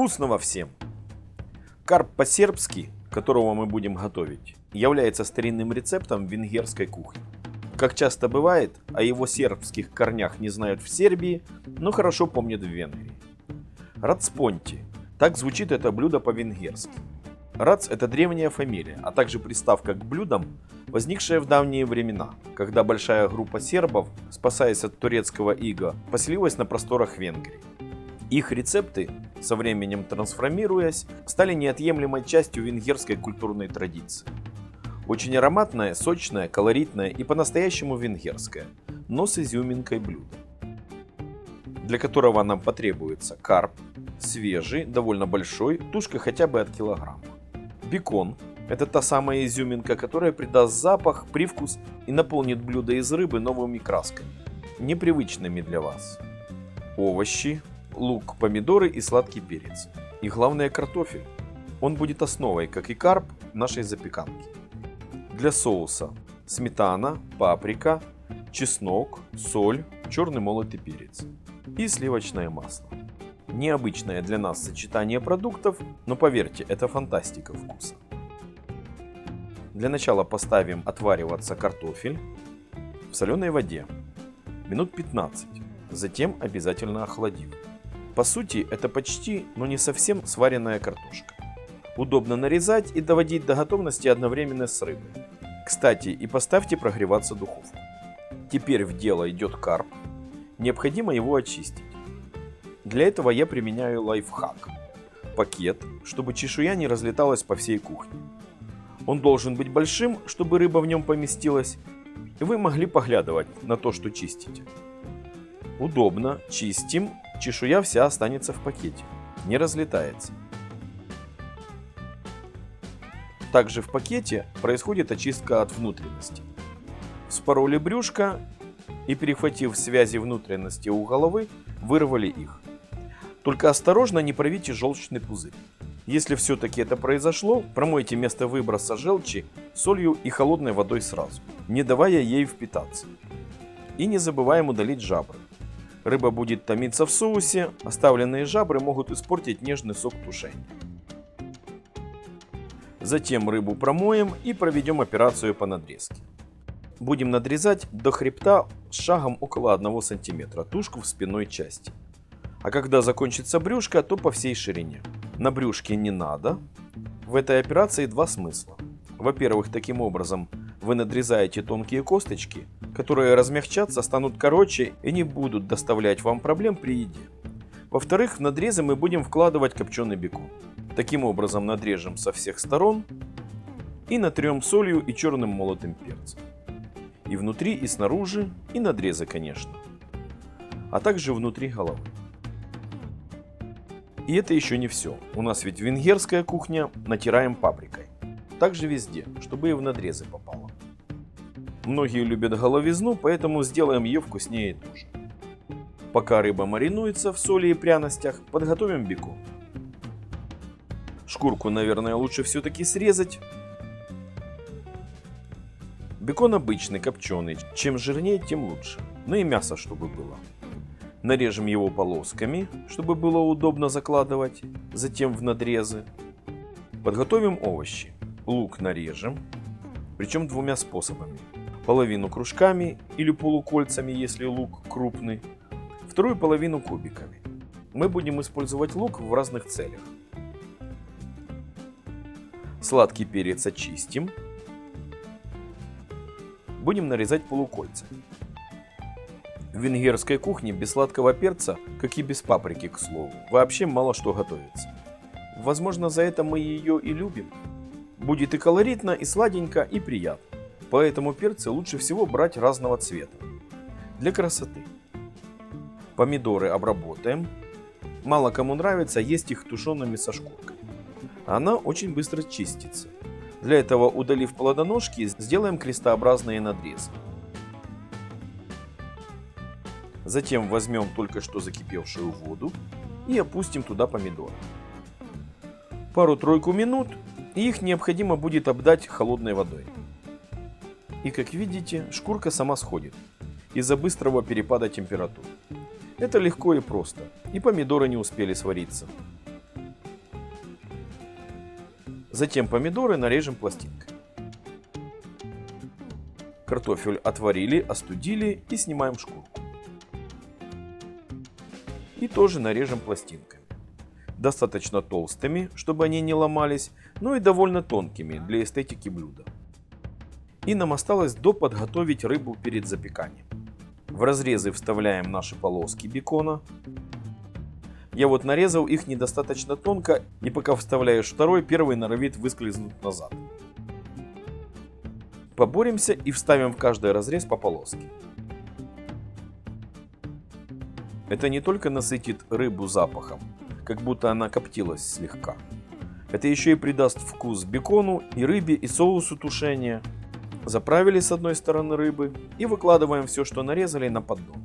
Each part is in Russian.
Вкусного всем! Карп по-сербски, которого мы будем готовить, является старинным рецептом венгерской кухни. Как часто бывает, о его сербских корнях не знают в Сербии, но хорошо помнят в Венгрии. Рацпонти. Так звучит это блюдо по-венгерски. Рац – это древняя фамилия, а также приставка к блюдам, возникшая в давние времена, когда большая группа сербов, спасаясь от турецкого ига, поселилась на просторах Венгрии. Их рецепты, со временем трансформируясь, стали неотъемлемой частью венгерской культурной традиции. Очень ароматное, сочное, колоритное и по-настоящему венгерское, но с изюминкой блюдо, для которого нам потребуется карп, свежий, довольно большой, тушка хотя бы от килограмма. Бекон – это та самая изюминка, которая придаст запах, привкус и наполнит блюдо из рыбы новыми красками, непривычными для вас. Овощи, лук, помидоры и сладкий перец. И главное картофель. Он будет основой, как и карп, нашей запеканки. Для соуса сметана, паприка, чеснок, соль, черный молотый перец и сливочное масло. Необычное для нас сочетание продуктов, но поверьте, это фантастика вкуса. Для начала поставим отвариваться картофель в соленой воде минут 15, затем обязательно охладив. По сути, это почти, но не совсем сваренная картошка. Удобно нарезать и доводить до готовности одновременно с рыбой. Кстати, и поставьте прогреваться духовку. Теперь в дело идет карп. Необходимо его очистить. Для этого я применяю лайфхак. Пакет, чтобы чешуя не разлеталась по всей кухне. Он должен быть большим, чтобы рыба в нем поместилась, и вы могли поглядывать на то, что чистите. Удобно, чистим, чешуя вся останется в пакете, не разлетается. Также в пакете происходит очистка от внутренности. Вспороли брюшко и, перехватив связи внутренности у головы, вырвали их. Только осторожно не провите желчный пузырь. Если все-таки это произошло, промойте место выброса желчи солью и холодной водой сразу, не давая ей впитаться. И не забываем удалить жабры. Рыба будет томиться в соусе, оставленные жабры могут испортить нежный сок тушения. Затем рыбу промоем и проведем операцию по надрезке. Будем надрезать до хребта с шагом около 1 см тушку в спинной части. А когда закончится брюшко, то по всей ширине. На брюшке не надо. В этой операции два смысла. Во-первых, таким образом вы надрезаете тонкие косточки, которые размягчатся, станут короче и не будут доставлять вам проблем при еде. Во-вторых, в надрезы мы будем вкладывать копченый бекон. Таким образом надрежем со всех сторон и натрем солью и черным молотым перцем. И внутри, и снаружи, и надрезы, конечно. А также внутри головы. И это еще не все. У нас ведь венгерская кухня, натираем паприкой. Также везде, чтобы и в надрезы попало. Многие любят головизну, поэтому сделаем ее вкуснее тоже. Пока рыба маринуется в соли и пряностях, подготовим бекон. Шкурку, наверное, лучше все-таки срезать. Бекон обычный, копченый. Чем жирнее, тем лучше. Ну и мясо, чтобы было. Нарежем его полосками, чтобы было удобно закладывать, затем в надрезы. Подготовим овощи. Лук нарежем, причем двумя способами. Половину кружками или полукольцами, если лук крупный, вторую половину кубиками. Мы будем использовать лук в разных целях. Сладкий перец очистим. Будем нарезать полукольцами. В венгерской кухне без сладкого перца, как и без паприки, к слову, вообще мало что готовится. Возможно, за это мы ее и любим. Будет и колоритно, и сладенько, и приятно. Поэтому перцы лучше всего брать разного цвета. Для красоты. Помидоры обработаем. Мало кому нравится есть их тушеными со шкуркой. Она очень быстро чистится. Для этого, удалив плодоножки, сделаем крестообразные надрезы. Затем возьмем только что закипевшую воду и опустим туда помидоры. Пару-тройку минут и их необходимо будет обдать холодной водой. И как видите, шкурка сама сходит из-за быстрого перепада температур. Это легко и просто, и помидоры не успели свариться. Затем помидоры нарежем пластинками. Картофель отварили, остудили и снимаем шкурку. И тоже нарежем пластинками. Достаточно толстыми, чтобы они не ломались, но и довольно тонкими для эстетики блюда. И нам осталось доподготовить рыбу перед запеканием. В разрезы вставляем наши полоски бекона. Я вот нарезал их недостаточно тонко, и пока вставляешь второй, первый норовит выскользнуть назад. Поборемся и вставим в каждый разрез по полоске. Это не только насытит рыбу запахом, как будто она коптилась слегка. Это еще и придаст вкус бекону и рыбе и соусу тушения. Заправили с одной стороны рыбы и выкладываем все, что нарезали на поддон.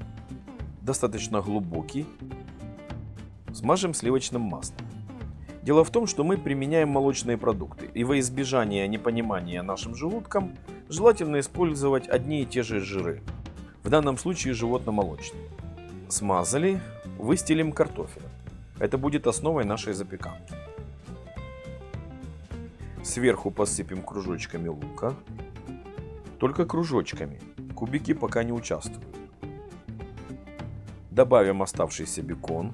Достаточно глубокий. Смажем сливочным маслом. Дело в том, что мы применяем молочные продукты, и во избежание непонимания нашим желудкам желательно использовать одни и те же жиры. В данном случае животно-молочные. Смазали, выстелим картофелем. Это будет основой нашей запеканки. Сверху посыпем кружочками лука. Только кружочками. Кубики пока не участвуют. Добавим оставшийся бекон,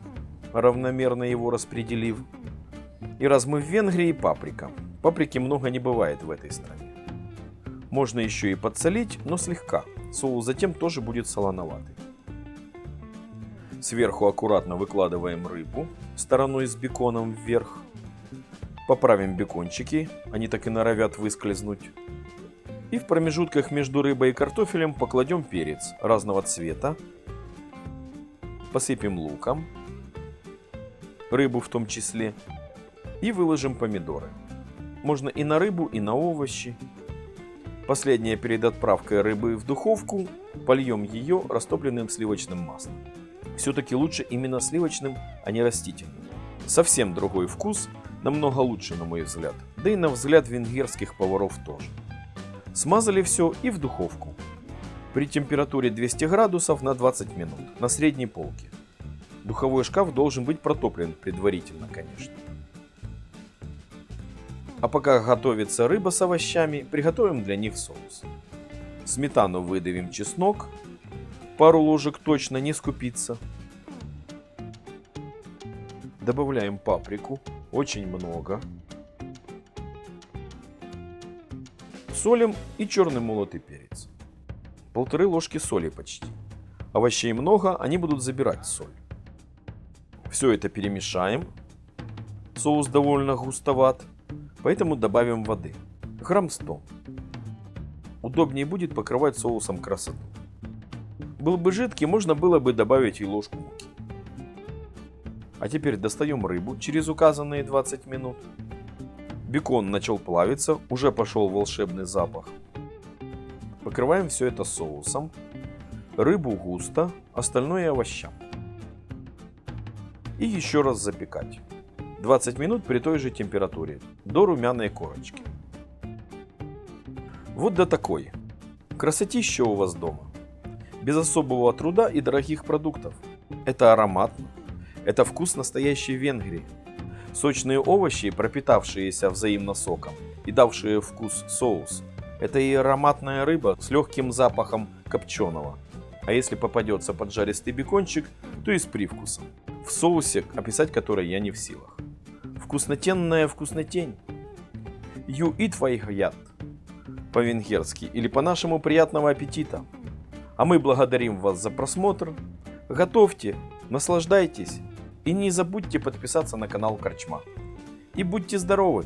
равномерно его распределив. И размыв венгри и паприка. Паприки много не бывает в этой стране. Можно еще и подсолить, но слегка. Соус затем тоже будет солоноватый. Сверху аккуратно выкладываем рыбу стороной с беконом вверх. Поправим бекончики, они так и норовят выскользнуть. И в промежутках между рыбой и картофелем покладем перец разного цвета. Посыпем луком, рыбу в том числе. И выложим помидоры. Можно и на рыбу, и на овощи. Последнее перед отправкой рыбы в духовку польем ее растопленным сливочным маслом все-таки лучше именно сливочным, а не растительным. Совсем другой вкус, намного лучше, на мой взгляд, да и на взгляд венгерских поваров тоже. Смазали все и в духовку. При температуре 200 градусов на 20 минут на средней полке. Духовой шкаф должен быть протоплен предварительно, конечно. А пока готовится рыба с овощами, приготовим для них соус. Сметану выдавим чеснок, Пару ложек точно не скупиться. Добавляем паприку, очень много. Солим и черный молотый перец. Полторы ложки соли почти. Овощей много, они будут забирать соль. Все это перемешаем. Соус довольно густоват, поэтому добавим воды. Грамм 100. Удобнее будет покрывать соусом красоту. Был бы жидкий, можно было бы добавить и ложку муки. А теперь достаем рыбу через указанные 20 минут. Бекон начал плавиться, уже пошел волшебный запах. Покрываем все это соусом. Рыбу густо, остальное овощам. И еще раз запекать. 20 минут при той же температуре, до румяной корочки. Вот до такой. Красотища у вас дома без особого труда и дорогих продуктов. Это ароматно. Это вкус настоящей Венгрии. Сочные овощи, пропитавшиеся взаимно соком и давшие вкус соус. Это и ароматная рыба с легким запахом копченого. А если попадется поджаристый бекончик, то и с привкусом. В соусе, описать который я не в силах. Вкуснотенная вкуснотень. You eat яд по-венгерски или по-нашему приятного аппетита. А мы благодарим вас за просмотр. Готовьте, наслаждайтесь и не забудьте подписаться на канал Корчма. И будьте здоровы!